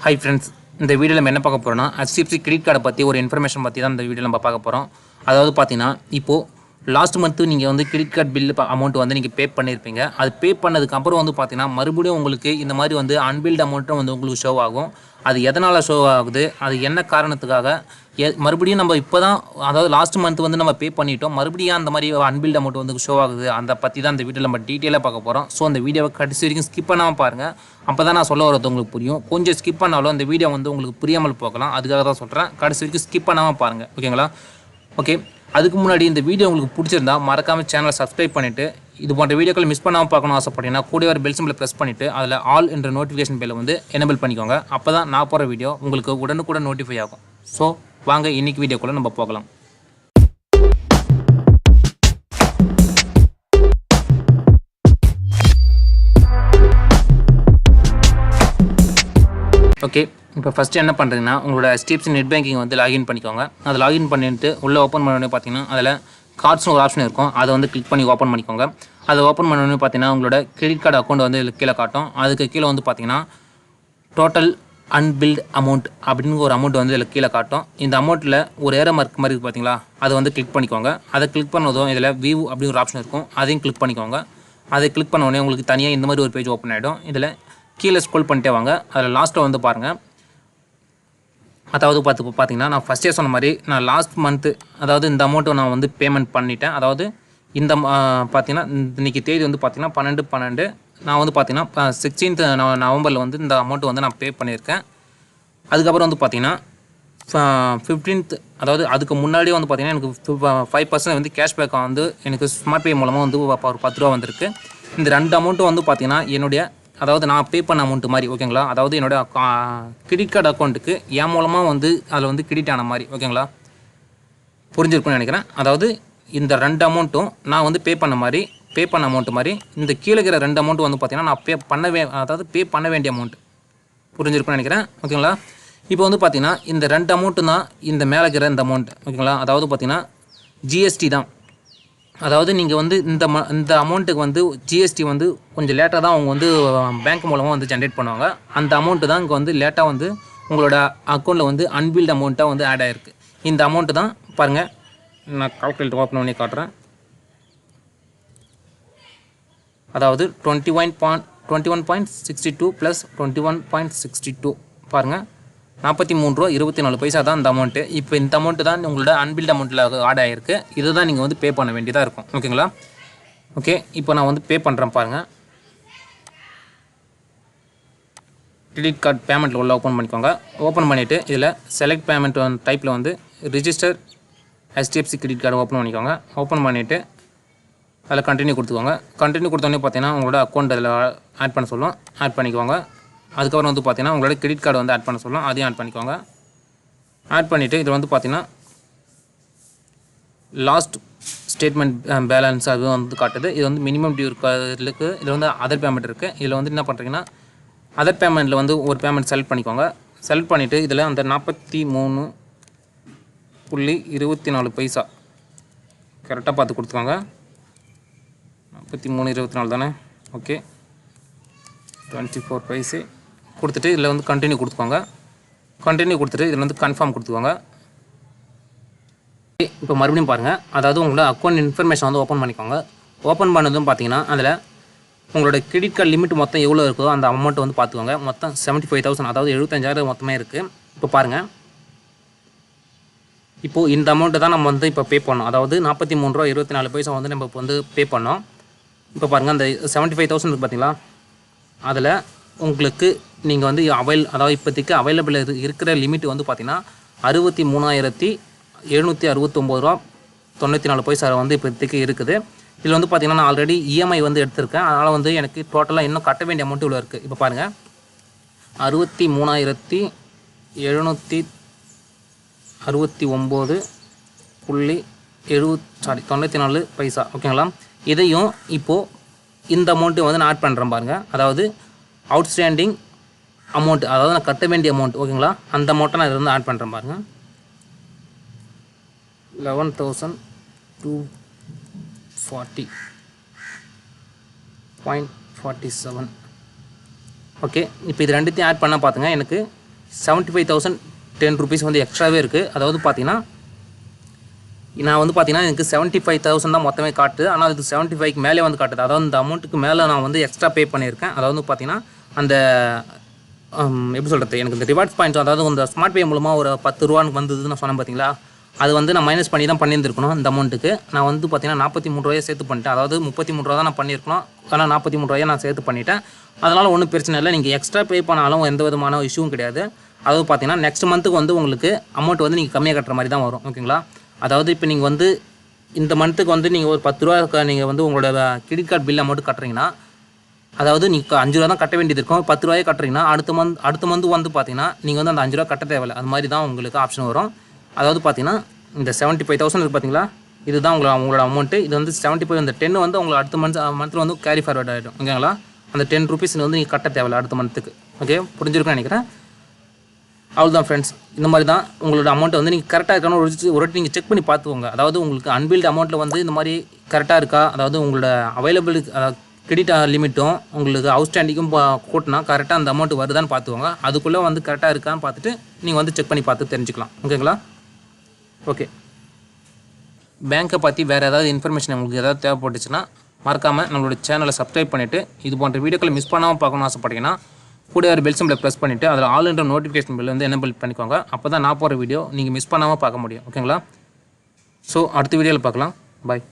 Hi friends இந்த வீடியோவில் நம்ம என்ன பார்க்க போகிறோம்னா ஹெச்டிஎஃப்சி கிரெடிட் கார்டை பற்றி ஒரு இன்ஃபர்மேஷன் பற்றி தான் இந்த வீடியோ நம்ம பார்க்க போகிறோம் அதாவது பார்த்தீங்கன்னா இப்போது லாஸ்ட் மந்த்து நீங்கள் வந்து கிரெடிட் கார்டு பில் அமௌண்ட் வந்து நீங்கள் பே பண்ணியிருப்பீங்க அது பே பண்ணதுக்கு அப்புறம் வந்து பார்த்தீங்கன்னா மறுபடியும் உங்களுக்கு இந்த மாதிரி வந்து அன்பில்ட் அமௌண்ட்டும் வந்து உங்களுக்கு ஷோ ஆகும். அது எதனால் ஷோ ஆகுது? அது என்ன காரணத்துக்காக? எ மறுபடியும் நம்ம இப்போ தான் அதாவது லாஸ்ட் மந்த் வந்து நம்ம பே பண்ணிட்டோம். மறுபடியும் அந்த மாதிரி அன்பில்ட் அமௌண்ட் வந்து ஷோ ஆகுது. அந்த பற்றி தான் அந்த வீட்டில் நம்ம டீட்டெயிலாக பார்க்க போகிறோம் ஸோ அந்த வீடியோவை கடைசி வரைக்கும் ஸ்கிப் பண்ணாமல் பாருங்கள் அப்போ தான் நான் சொல்ல வரது உங்களுக்கு புரியும். கொஞ்சம் ஸ்கிப் பண்ணாலும் அந்த வீடியோ வந்து உங்களுக்கு புரியாமல் போகலாம். அதுக்காக தான் சொல்கிறேன் கடைசி வரைக்கும் ஸ்கிப் பண்ணாமல் பாருங்கள் ஓகேங்களா ஓகே அதுக்கு முன்னாடி இந்த வீடியோ உங்களுக்கு பிடிச்சிருந்தா மறக்காமல் சேனலை சப்ஸ்கிரைப் பண்ணிவிட்டு இது போன்ற வீடியோக்கள் மிஸ் பண்ணாமல் பார்க்கணும் ஆசைப்பட்டீங்கன்னா கூட ஒரு பெல் சிம்பிளை ப்ரெஸ் பண்ணிவிட்டு அதில் ஆல் என்ற நோட்டிஃபிகேஷன் பெல்லை வந்து எனபிள் பண்ணிக்கோங்க. அப்போ தான் நான் போகிற வீடியோ உங்களுக்கு உடனுக்குடன் நோட்டிஃபை ஆகும். ஸோ வாங்க இன்னைக்கு வீடியோக்குள்ளே நம்ம போகலாம். ஓகே இப்போ ஃபஸ்ட்டு என்ன பண்ணுறீங்கன்னா உங்களோட ஸ்டீப்ஸ் நெட் பேங்கிங் வந்து லாகின் பண்ணிக்கோங்க. அதை லாகின் பண்ணிட்டு உள்ளே ஓப்பன் பண்ணோடனே பார்த்தீங்கன்னா அதில் கார்ட்ஸ்னு ஒரு ஆப்ஷன் இருக்கும். அதை வந்து கிளிக் பண்ணி ஓப்பன் பண்ணிக்கோங்க. அதை ஓப்பன் பண்ணோடனே பார்த்தீங்கன்னா உங்களோட கிரெடிட் கார்டு அக்கௌண்ட் வந்து கீழே காட்டும். அதுக்கு கீழே வந்து பார்த்தீங்கன்னா டோட்டல் அன்பில்ட் அமௌண்ட் அப்படின்னு ஒரு அமௌண்ட் வந்து இதில் கீழே காட்டும். இந்த அமௌண்ட்டில் ஒரு ஏற மார்க் மாதிரி பார்த்தீங்களா அதை வந்து கிளிக் பண்ணிக்கோங்க. அதை கிளிக் பண்ணதும் இதில் வியூ அப்படின்னு ஒரு ஆப்ஷன் இருக்கும். அதையும் கிளிக் பண்ணிக்கோங்க. அதை கிளிக் பண்ண உடனே உங்களுக்கு தனியாக இந்த மாதிரி ஒரு பேஜ் ஓப்பன் ஆகிடும் இதில் கீழே ஸ்க்ரோல் பண்ணிட்டே வாங்க. அதில் லாஸ்ட்டில் வந்து பாருங்கள் அதாவது பார்த்து இப்போ பார்த்தீங்கன்னா நான் ஃபஸ்ட்டே சொன்ன மாதிரி நான் லாஸ்ட் மந்த்து அதாவது இந்த அமௌண்ட்டை நான் வந்து பேமெண்ட் பண்ணிட்டேன். அதாவது இந்த பார்த்தீங்கன்னா இந்த- தேதி வந்து பார்த்திங்கன்னா பன்னெண்டு பன்னெண்டு. நான் வந்து பார்த்திங்கன்னா சிக்ஸ்டீன்த் நவம்பரில் வந்து இந்த அமௌண்ட்டு வந்து நான் பே பண்ணியிருக்கேன். அதுக்கப்புறம் வந்து பார்த்திங்கன்னா ஃபிஃப்டீன்த் அதாவது அதுக்கு முன்னாடியே வந்து பார்த்தீங்கன்னா எனக்கு ஃபைவ் பர்சன்ட் வந்து கேஷ்பேக் வந்து எனக்கு ஸ்மார்ட் பே மூலமாக வந்து ஒரு ப- ஒரு பத்து ரூபா வந்திருக்கு. இந்த ரெண்டு அமௌண்ட்டும் வந்து பார்த்திங்கன்னா என்னுடைய அதாவது நான் பே பண்ண அமௌண்ட் மாதிரி ஓகேங்களா அதாவது என்னோட கிரெடிட் கார்டு அக்கௌண்ட்டுக்கு என் மூலமாக வந்து அதில் வந்து கிரெடிட் ஆன மாதிரி ஓகேங்களா புரிஞ்சிருக்கும்னு நினைக்கிறேன். அதாவது இந்த ரெண்டு அமௌண்ட்டும் நான் வந்து பே பண்ண மாதிரி பே பண்ண அமௌண்ட் மாதிரி இந்த கீழே இருக்கிற ரெண்டு அமௌண்ட் வந்து பார்த்திங்கன்னா நான் பே பண்ண வே அதாவது பே பண்ண வேண்டிய அமௌண்ட் புரிஞ்சிருக்கும்னு நினைக்கிறேன் ஓகேங்களா இப்போ வந்து பார்த்திங்கன்னா இந்த ரெண்டு அமௌண்ட்டு தான் இந்த மேலே இருக்கிற இந்த அமௌண்ட் ஓகேங்களா அதாவது பார்த்திங்கன்னா ஜிஎஸ்டி தான். அதாவது நீங்கள் வந்து இந்த ம இந்த அமௌண்ட்டுக்கு வந்து ஜிஎஸ்டி வந்து கொஞ்சம் லேட்டாக தான் அவங்க வந்து பேங்க் மூலமாக வந்து ஜென்ரேட் பண்ணுவாங்க. அந்த அமௌண்ட்டு தான் இங்கே வந்து லேட்டாக வந்து உங்களோட அக்கௌண்ட்டில் வந்து அன்பில்ட் அமௌண்ட்டாக வந்து ஆட் ஆகிருக்கு இந்த அமௌண்ட்டு தான் பாருங்கள் நான் கால்குலேட்டர் ஓப்பன் பண்ணி காட்டுறேன். அதாவது twenty one point twenty one point sixty two plus twenty one point sixty two பாருங்கள் நாற்பத்தி மூணு ரூபா இருபத்தி நாலு பைசா தான் இந்த அமௌண்ட்டு இப்போ இந்த அமௌண்ட்டு தான் உங்களோட அன்பில்ட் அமௌண்ட்டில் ஆட் ஆகிருக்கு இதை தான் நீங்கள் வந்து பே பண்ண வேண்டியதாக இருக்கும். ஓகேங்களா? ஓகே இப்போ நான் வந்து பே பண்ணுறேன் பாருங்கள் கிரெடிட் கார்டு பேமெண்ட்டில் உள்ள ஓப்பன் பண்ணிக்கோங்க. ஓப்பன் பண்ணிவிட்டு இதில் செலக்ட் பேமெண்ட் டைப்பில் வந்து register HDFC credit card open பண்ணிக்கோங்க. ஓப்பன் பண்ணிவிட்டு அதில் கண்டினியூ கொடுத்துக்கோங்க. கண்டினியூ கொடுத்தோன்னே பார்த்தீங்கன்னா உங்களோட அக்கௌண்ட் அதில் ஆட் பண்ண சொல்லும். ஆட் பண்ணிக்கோங்க. அதுக்கப்புறம் வந்து பார்த்தீங்கன்னா உங்களோட கிரெடிட் கார்டு வந்து ஆட் பண்ண சொல்லலாம். அதையும் ஆட் பண்ணிக்கோங்க. ஆட் பண்ணிவிட்டு இதில் வந்து பார்த்தீங்கன்னா லாஸ்ட் ஸ்டேட்மெண்ட் பேலன்ஸ் அது வந்து காட்டுது. இது வந்து மினிமம் டியூ இருக்கு இதில் வந்து அதர் பேமெண்ட் இருக்குது இதில் வந்து என்ன பண்ணுறீங்கன்னா அதர் பேமெண்ட்டில் வந்து ஒரு பேமெண்ட் செலக்ட் பண்ணிக்கோங்க. செலக்ட் பண்ணிவிட்டு இதில் அந்த நாற்பத்தி மூணு புள்ளி இருபத்தி நாலு பைசா கரெக்டாக பார்த்து கொடுத்துக்கோங்க. நாற்பத்தி மூணு இருபத்தி நாலு தானே? ஓகே டுவெண்ட்டி ஃபோர் பைசு. கொடுத்துட்டு இதில் வந்து கண்டினியூ கொடுத்துக்கோங்க. கண்டினியூ கொடுத்துட்டு இதில் வந்து கன்ஃபார்ம் கொடுத்துக்கோங்க. இப்போ மறுபடியும் பாருங்கள் அதாவது உங்களோட அக்கௌண்ட் இன்ஃபர்மேஷன் வந்து ஓப்பன் பண்ணிக்கோங்க. ஓப்பன் பண்ணதும் பார்த்தீங்கன்னா அதில் உங்களோட கிரெடிட் கார்டு லிமிட் மொத்தம் எவ்வளோ இருக்கோ அந்த அமௌண்ட் வந்து பார்த்துக்கோங்க. மொத்தம் செவன்ட்டி ஃபைவ் தௌசண்ட் அதாவது எழுபத்தஞ்சாயிரம் மொத்தமே இருக்குது இப்போ பாருங்கள் இப்போது இந்த அமௌண்ட்டு தான் நம்ம வந்து இப்போ பே பண்ணோம். அதாவது நாற்பத்தி மூணு ரூபா இருபத்தி நாலு பைசா வந்து நம்ம இப்போ வந்து பே பண்ணோம். இப்போ பாருங்கள் அந்த செவன்ட்டி ஃபைவ் தௌசண்ட் இருக்குது பார்த்தீங்களா? அதில் உங்களுக்கு நீங்கள் வந்து அவைல் அதாவது இப்போதைக்கு அவைலபிள் இருக்கிற லிமிட் வந்து பார்த்திங்கன்னா அறுபத்தி மூணாயிரத்தி எழுநூற்றி அறுபத்தொம்போது ரூபா தொண்ணூற்றி நாலு பைசா வந்து இப்போதைக்கு இருக்குது. இதில் வந்து பார்த்திங்கன்னா நான் ஆல்ரெடி இஎம்ஐ வந்து எடுத்திருக்கேன். அதனால் வந்து எனக்கு டோட்டலாக இன்னும் கட்ட வேண்டிய அமௌண்ட் இவ்வளோ இருக்குது இப்போ பாருங்கள் அறுபத்தி மூணாயிரத்தி எழுநூற்றி அறுபத்தி ஒம்பது புள்ளி எழுபத் சாரி தொண்ணூற்றி நாலு பைசா. ஓகேங்களா இதையும் இப்போது இந்த அமௌண்ட்டு வந்து நான் ஆட் பண்ணுறேன் பாருங்கள் அதாவது அவுட்ஸ்டாண்டிங் அமௌண்ட் அதாவது நான் கட்ட வேண்டிய அமௌண்ட் ஓகேங்களா அந்த அமௌண்ட்டை நான் இதில் வந்து ஆட் பண்ணுறேன் பாருங்கள் eleven thousand two forty point forty seven okay இப்போ இது ரெண்டுத்தையும் ஆட் பண்ணால் பார்த்துங்க எனக்கு seventy five thousand ten rupees வந்து எக்ஸ்ட்ராவே இருக்குது அதாவது பார்த்தீங்கன்னா நான் வந்து பார்த்தீங்கன்னா எனக்கு செவன்ட்டி ஃபைவ் தௌசண்ட் தான் மொத்தமே காட்டுது ஆனால் அது செவன்ட்டி ஃபைவ்க்கு மேலே வந்து காட்டுது. அதாவது இந்த அமௌண்ட்டுக்கு மேலே நான் வந்து எக்ஸ்ட்ரா பே பண்ணியிருக்கேன். அதாவது வந்து பார்த்தீங்கன்னா அந்த எப்படி சொல்கிறது எனக்கு இந்த ரிவார்ட்ஸ் பாயிண்ட்ஸ் அதாவது இந்த ஸ்மார்ட் பே மூலமாக ஒரு பத்து ரூபான்னு வந்ததுன்னு நான் சொன்னேன் பார்த்தீங்களா அது வந்து நான் மைனஸ் பண்ணி தான் பண்ணியிருந்துருக்கணும் இந்த அமௌண்ட்டுக்கு நான் வந்து பார்த்தீங்கன்னா நாற்பத்தி மூணு ரூபாயை சேர்த்து பண்ணிட்டேன். அதாவது முப்பத்தி மூணு ரூபா தான் நான் பண்ணியிருக்கணும். ஆனால் நாற்பத்தி மூணு ரூபாயை நான் சேர்த்து பண்ணிட்டேன். அதனால் ஒன்றும் பிரச்சனை இல்லை. நீங்கள் எக்ஸ்ட்ரா பே பண்ணாலும் எந்த விதமான இஷ்யூவும் கிடையாது. அதாவது பார்த்தீங்கன்னா நெக்ஸ்ட் மந்த்துக்கு வந்து உங்களுக்கு அமௌண்ட் வந்து நீங்கள் கம்மியாக கட்டுற மாதிரி தான் வரும். ஓகேங்களா அதாவது இப்போ நீங்கள் வந்து இந்த மந்த்துக்கு வந்து நீங்கள் ஒரு பத்து ரூபா நீங்கள் வந்து உங்களோட கிரெடிட் கார்டு பில் அமௌண்ட் கட்டுறீங்கன்னா அதாவது நீங்கள் அஞ்சு ரூபா தான் கட்ட வேண்டியது இருக்கும். பத்து ரூபாயே கட்டுறீங்கன்னா அடுத்த மந்த் அடுத்த மந்த் வந்து பார்த்தீங்கன்னா நீங்கள் வந்து அந்த அஞ்சு ரூபா கட்ட தேவையில்லை. அது மாதிரி தான் உங்களுக்கு ஆப்ஷன் வரும். அதாவது பார்த்தீங்கன்னா இந்த செவன்ட்டி ஃபைவ் தௌசண்ட் இருக்குது பார்த்தீங்களா இதுதான் உங்களோட உங்களோட அமௌண்ட்டு இது வந்து செவன்ட்டி ஃபைவ் இந்த டென் வந்து உங்களுக்கு அடுத்த மந்த் மந்த்தில் வந்து கேரி ஃபார்வர்ட் ஆகிடும் ஓகேங்களா? அந்த டென் ருபீஸ் வந்து நீங்கள் கட்ட தேவையில்லை அடுத்த மந்த்துக்கு ஓகே? புரிஞ்சிருக்குன்னு நினைக்கிறேன். அவ்வளோதான் ஃப்ரெண்ட்ஸ் இந்த மாதிரி தான் உங்களோட அமௌண்ட்டை வந்து நீங்கள் கரெக்டாக இருக்கான்னு ஒரு ஒரு நீங்கள் செக் பண்ணி பார்த்துக்கோங்க. அதாவது உங்களுக்கு அன்பில்டு அமௌண்ட்டில் வந்து இந்த மாதிரி கரெக்டாக இருக்கா? அதாவது உங்களோட அவைலபிள் கிரெடிட் லிமிட்டும் உங்களுக்கு அவுட்ஸ்டாண்டிங்கும் கூட்டினா கரெக்டாக அந்த அமௌண்ட் வருதான்னு பார்த்துக்கோங்க. அதுக்குள்ளே வந்து கரெக்டாக இருக்கான்னு பார்த்துட்டு நீங்கள் வந்து செக் பண்ணி பார்த்து தெரிஞ்சுக்கலாம். ஓகேங்களா ஓகே பேங்க்கை பற்றி வேறு ஏதாவது இன்ஃபர்மேஷன் உங்களுக்கு ஏதாவது தேவைப்பட்டுச்சுன்னா மறக்காமல் நம்மளோட சேனலை சப்ஸ்கிரைப் பண்ணிவிட்டு இது போன்ற வீடியோக்களை மிஸ் பண்ணாமல் பார்க்கணும்னு ஆசைப்பட்டீங்கன்னா கூட ஒரு பெல் சிம்பிளை ப்ரெஸ் பண்ணிவிட்டு அதில் ஆல் நோட்டிஃபிகேஷன் பில் வந்து எனபிள் பண்ணிக்கோங்க. அப்போ தான் நான் போகிற வீடியோ நீங்கள் மிஸ் பண்ணாமல் பார்க்க முடியும். ஓகேங்களா ஸோ அடுத்த வீடியோவில் பார்க்கலாம். பாய்